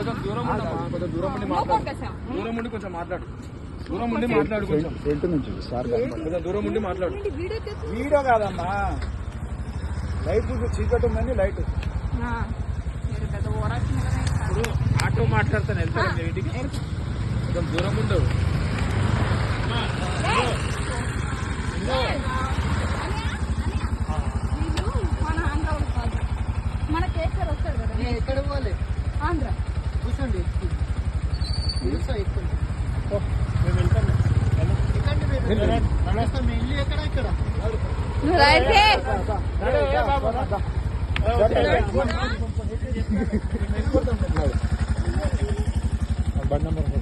దూరం ఉండి కొంచెం మాట్లాడు. దూరం ఉండి మాట్లాడు. కొంచెం. ఫ్రంట్ నుంచి సార్ కొంచెం దూరం ఉండి మాట్లాడు. వీడియో కాదమ్మా. లైట్ చీకటి ఉందని లైట్. ఇప్పుడు ఆటో మాట్లాడతాను వెళ్తాను మీ ఇంటికి. కొంచెం దూరం ఉండవు మన కేసీఆర్ వస్తాడు కదా. ఎక్కడ పోవాలి? ఆంధ్ర. కూర్చోండి కూర్చో ఎక్కుండి మేము వెళ్తాం ఎక్కండి మీరు నమస్తే మీ ఇల్లు ఎక్కడ ఇక్కడ బండి నెంబర్